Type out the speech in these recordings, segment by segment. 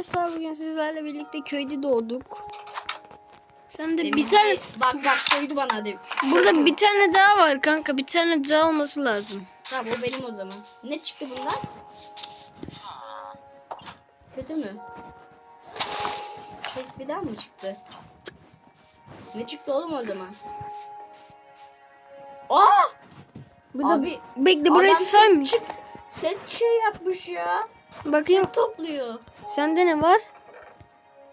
arkadaşlar bugün sizlerle birlikte köyde doğduk. Sen de Benim bir tane Bak bak soydu bana hadi. burada bir tane daha var kanka. Bir tane daha olması lazım. Tamam o benim o zaman. Ne çıktı bundan? Kötü mü? Tek bir daha mı çıktı? Ne çıktı oğlum o zaman? Aa! Bu da Abi, bekle burayı adam saymış. Set şey yapmış ya. Bakayım Topluyor. sende ne var?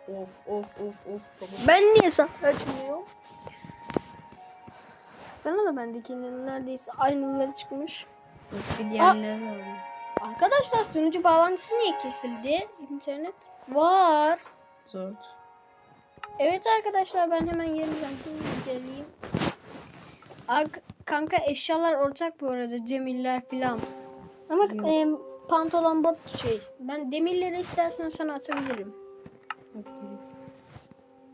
Of of of of. Ben niye sana açmıyor? Sana da bendekinin neredeyse aynıları çıkmış. Obsidyenleri alayım. Arkadaşlar sunucu bağlantısı niye kesildi? İnternet var. Zor. Evet arkadaşlar ben hemen yeniden geleyim. Ark kanka eşyalar ortak bu arada Cemiller filan. Ama e, pantolon bot şey. Ben demirleri istersen sana atabilirim. Yok, gerek yok.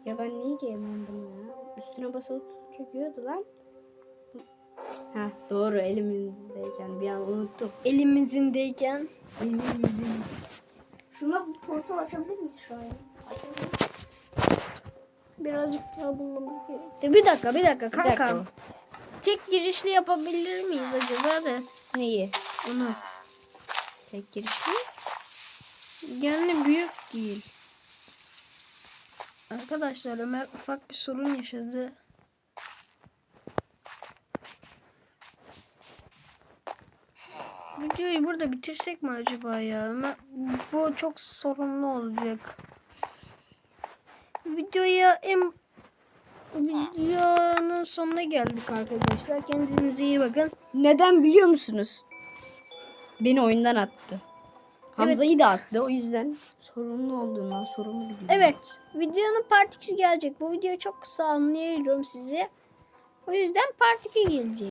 Ya ben niye giyemem bunu ya? Üstüne basılı çekiyordu lan. Ha doğru elimizdeyken bir an unuttum. Elimizindeyken. Elimizin. Şuna portal açabilir miyiz şu an? Açabilir Birazcık daha bulmamız gerekti. Bir dakika bir dakika Bir dakika. kanka. Tek girişli yapabilir miyiz acaba da Neyi? onu? Tek girişli. Yani büyük değil. Arkadaşlar Ömer ufak bir sorun yaşadı. Videoyu burada bitirsek mi acaba ya? Ömer, bu çok sorunlu olacak. Videoya en videonun sonuna geldik arkadaşlar. Kendinize iyi bakın. Neden biliyor musunuz? Beni oyundan attı. Hamza'yı da attı. O yüzden sorumlu olduğundan sorumlu biliyorum. Evet, videonun part 2'si gelecek. Bu video çok kısa anlayıyorum sizi. O yüzden part 2 gelecek.